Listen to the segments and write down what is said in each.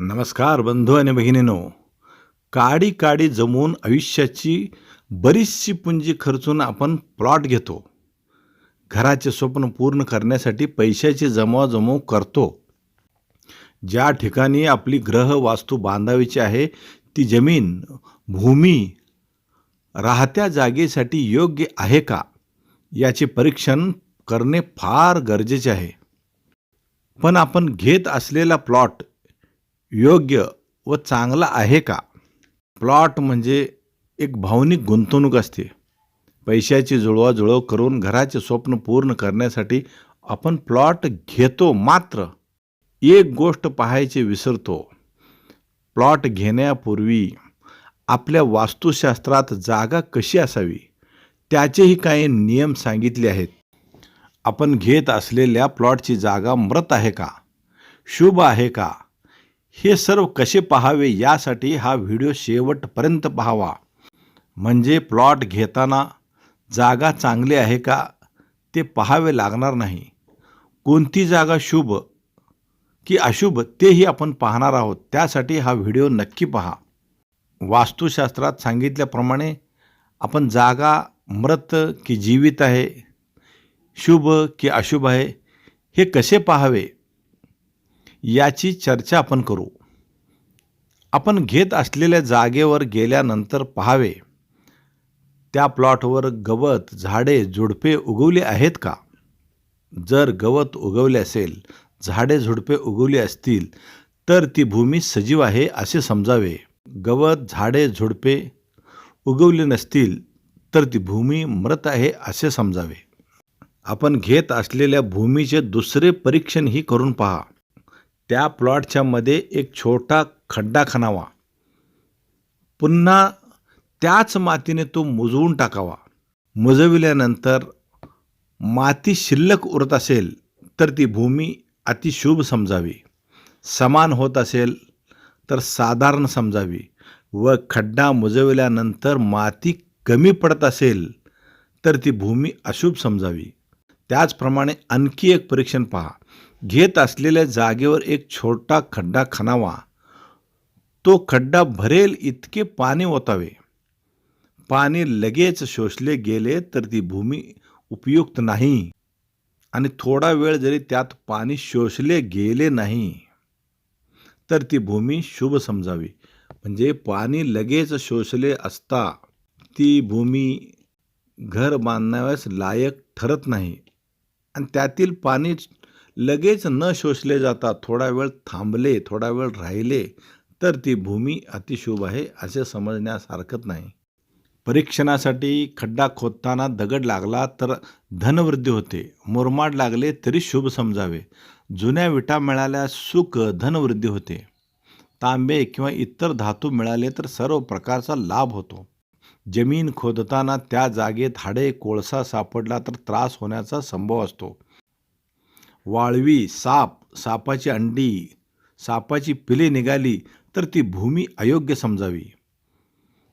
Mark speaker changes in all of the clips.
Speaker 1: नमस्कार बंधू आणि बहिणीनो. काडी काडी जमवून आयुष्याची बरीचशी पुंजी खर्चून आपण प्लॉट घेतो. घराचे स्वप्न पूर्ण करण्यासाठी पैशाची जमवाजमव करतो. ज्या ठिकाणी आपली ग्रह वास्तू बांधावीची आहे ती जमीन भूमी राहत्या जागेसाठी योग्य आहे का? याचे परीक्षण करणे फार गरजेचे आहे. पण आपण घेत असलेला प्लॉट योग्य व चांगला आहे का? प्लॉट म्हणजे एक भावनिक गुंतवणूक असते. पैशाची जुळवाजुळव करून घराचे स्वप्न पूर्ण करण्यासाठी आपण प्लॉट घेतो मात्र एक गोष्ट पाहायची विसरतो. प्लॉट घेण्यापूर्वी आपल्या वास्तुशास्त्रात जागा कशी असावी? त्याचेही काही नियम सांगितले आहेत. आपण घेत असलेल्या प्लॉटची जागा मृत आहे का? शुभ आहे का? हे सर्व कसे पाहावे यासाठी हा व्हिडिओ शेवटपर्यंत पाहावा. म्हणजे प्लॉट घेताना जागा चांगली आहे का ते पाहावे लागणार नाही. कोणती जागा शुभ की अशुभ तेही आपण पाहणार आहोत. त्यासाठी हा व्हिडिओ नक्की पहा. वास्तुशास्त्रात सांगितल्याप्रमाणे आपण जागा मृत की जीवित आहे शुभ की अशुभ आहे हे कसे पाहावे? याची चर्चा आपण करू. आपण घेत असलेल्या जागेवर गेल्यानंतर पहावे. त्या प्लॉटवर गवत झाडे झुडपे उगवले आहेत का? जर गवत उगवले असेल झाडे झुडपे उगवली असतील तर ती भूमी सजीव आहे असे समजावे. गवत झाडे झुडपे उगवले नसतील तर ती भूमी मृत आहे असे समजावे. आपण घेत असलेल्या भूमीचे दुसरे परीक्षणही करून पहा. त्या प्लॉटच्या मध्ये एक छोटा खड्डा खणावा पुन्हा त्याच मातीने तो मुजवून टाकावा. मुजविल्यानंतर माती शिल्लक उरत असेल तर ती भूमी अतिशुभ समजावी. समान होत असेल तर साधारण समजावी. व खड्डा मुजविल्यानंतर माती कमी पडत असेल तर ती भूमी अशुभ समजावी. त्याचप्रमाणे आणखी एक परीक्षण पहा. घेत असलेल्या जागेवर एक छोटा खड्डा खणावा. तो खड्डा भरेल इतके पाणी ओतावे. पाणी लगेच शोषले गेले तर ती भूमी उपयुक्त नाही. आणि थोडा वेळ जरी त्यात पाणी शोषले गेले नाही तर ती भूमी शुभ समजावी. म्हणजे पाणी लगेच शोषले असता ती भूमी घर बांधण्यास लायक ठरत नाही. आणि त्यातील पाणी लगेच न शोषले जाता थोडा वेळ थांबले थोडा वेळ राहिले तर ती भूमी अतिशुभ आहे असे समजण्यास हरकत नाही. परीक्षणासाठी खड्डा खोदताना दगड लागला तर धनवृद्धी होते. मुरमाड लागले तरी शुभ समजावे. जुन्या विटा मिळाल्या सुख धनवृद्धी होते. तांबे किंवा इतर धातू मिळाले तर सर्व प्रकारचा लाभ होतो. जमीन खोदताना त्या जागेत हाडे कोळसा सापडला तर त्रास होण्याचा संभव असतो. वाळवी साप सापाची अंडी सापाची पिले निघाली तर ती भूमी अयोग्य समजावी.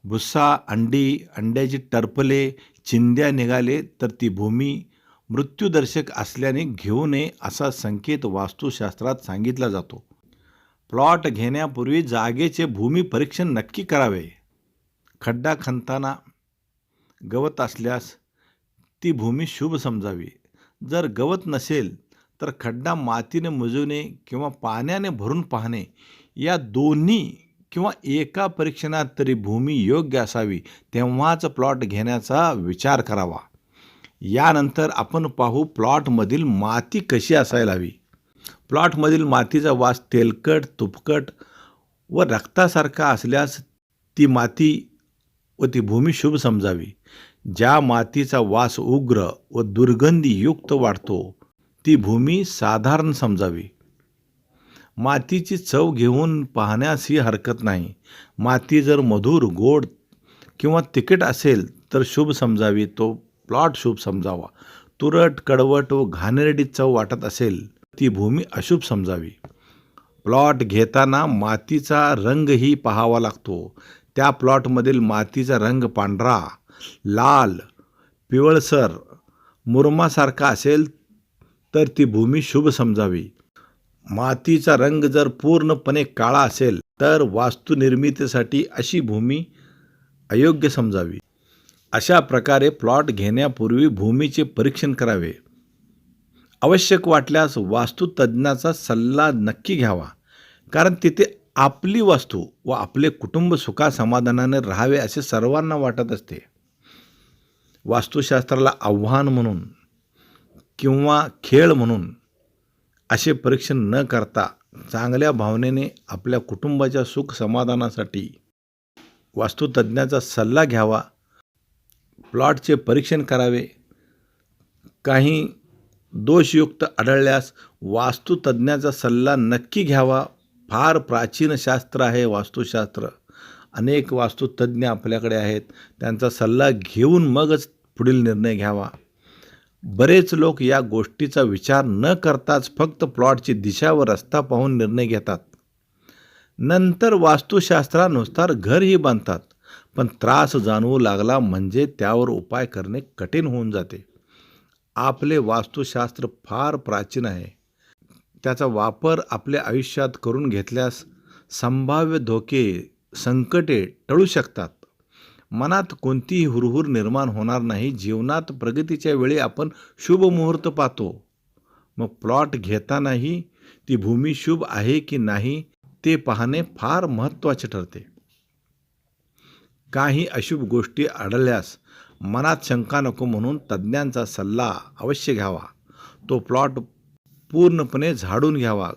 Speaker 1: भुस्सा अंडी अंड्याची टरपले चिंध्या निघाले तर ती भूमी मृत्यूदर्शक असल्याने घेऊ नये असा संकेत वास्तुशास्त्रात सांगितला जातो. प्लॉट घेण्यापूर्वी जागेचे भूमी परीक्षण नक्की करावे. खड्डा खणताना गवत असल्यास ती भूमी शुभ समजावी. जर गवत नसेल तर खड्डा मातीने मुजवणे किंवा पाण्याने भरून पाहणे या दोन्ही किंवा एका परीक्षणात तरी भूमी योग्य असावी तेव्हाच प्लॉट घेण्याचा विचार करावा. यानंतर आपण पाहू प्लॉटमधील माती कशी असायला हवी. प्लॉटमधील मातीचा वास तेलकट तुपकट व रक्तासारखा असल्यास ती माती व ती भूमी शुभ समजावी. ज्या मातीचा वास उग्र व दुर्गंधीयुक्त वाढतो ती भूमी साधारण समजावी. मातीची चव घेऊन पाहण्यासही हरकत नाही. माती जर मधुर गोड किंवा तिखट असेल तर शुभ समजावी. तो प्लॉट शुभ समजावा. तुरट कडवट व घाणेरडी चव वाटत असेल ती भूमी अशुभ समजावी. प्लॉट घेताना मातीचा रंगही पाहावा लागतो. त्या प्लॉटमधील मातीचा रंग पांढरा लाल पिवळसर मुरमासारखा असेल तर ती भूमी शुभ समजावी. मातीचा रंग जर पूर्णपणे काळा असेल तर वास्तुनिर्मितीसाठी अशी भूमी अयोग्य समजावी. अशा प्रकारे प्लॉट घेण्यापूर्वी भूमीचे परीक्षण करावे. आवश्यक वाटल्यास वास्तुतज्ज्ञाचा सल्ला नक्की घ्यावा. कारण तिथे आपली वास्तू व आपले कुटुंब सुखासमाधानाने राहावे असे सर्वांना वाटत असते. वास्तुशास्त्राला आव्हान म्हणून किंवा खेळ म्हणून असे परीक्षण न करता चांगल्या भावनेने आपल्या कुटुंबाच्या सुख समाधानासाठी वास्तुतज्ञाचा सल्ला घ्यावा प्लॉटचे परीक्षण करावे. काही दोषयुक्त आढळल्यास वास्तुतज्ञाचा सल्ला नक्की घ्यावा. फार प्राचीन शास्त्र आहे वास्तुशास्त्र. अनेक वास्तुतज्ञ आपल्याकडे आहेत. त्यांचा सल्ला घेऊन मगच पुढील निर्णय घ्यावा. बरेच लोक या गोष्टीचा विचार न करताच फक्त प्लॉटची दिशा व रस्ता पाहून निर्णय घेतात. नंतर वास्तुशास्त्रानुसार घरही बांधतात पण त्रास जाणवू लागला म्हणजे त्यावर उपाय करणे कठीण होऊन जाते. आपले वास्तुशास्त्र फार प्राचीन आहे. त्याचा वापर आपल्या आयुष्यात करून घेतल्यास संभाव्य धोके संकटे टळू शकतात. मनात कोणतीही हुरहुर निर्माण होणार नाही. जीवनात प्रगतीच्या वेळी आपण शुभ मुहूर्त पाहतो. मग प्लॉट घेतानाही ती भूमी शुभ आहे की नाही ते पाहणे फार महत्त्वाचे ठरते. काही अशुभ गोष्टी आढळल्यास मनात शंका नको म्हणून तज्ज्ञांचा सल्ला अवश्य घ्यावा. तो प्लॉट पूर्णपणे झाडून घ्यावा.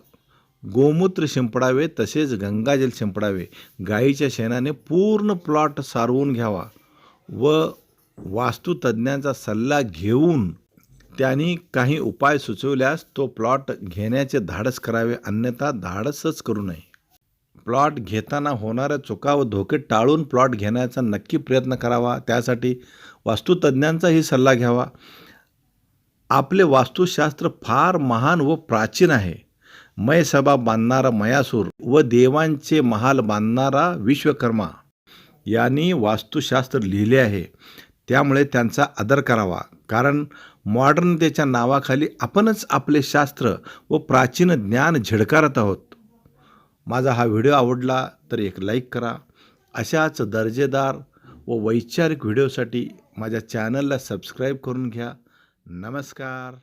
Speaker 1: गोमूत्र शिंपडावे तसेच गंगाजल शिंपडावे. गाईच्या शेणाने पूर्ण प्लॉट सारवून घ्यावा व वास्तुतज्ञांचा सल्ला घेऊन त्यांनी काही उपाय सुचवल्यास तो प्लॉट घेण्याचे धाडस करावे अन्यथा धाडसच करू नये. प्लॉट घेताना होणाऱ्या चुका व धोके टाळून प्लॉट घेण्याचा नक्की प्रयत्न करावा. त्यासाठी वास्तुतज्ञांचाही सल्ला घ्यावा. आपले वास्तुशास्त्र फार महान व प्राचीन आहे. मयसभा बांधणारा मयासूर व देवांचे महाल बांधणारा विश्वकर्मा यांनी वास्तुशास्त्र लिहिले आहे. त्यामुळे त्यांचा आदर करावा. कारण मॉडर्नतेच्या नावाखाली आपणच आपले शास्त्र व प्राचीन ज्ञान झिडकारत आहोत. माझा हा व्हिडिओ आवडला तर एक लाईक करा. अशाच दर्जेदार व वैचारिक व्हिडिओसाठी माझ्या चॅनलला सबस्क्राईब करून घ्या. नमस्कार.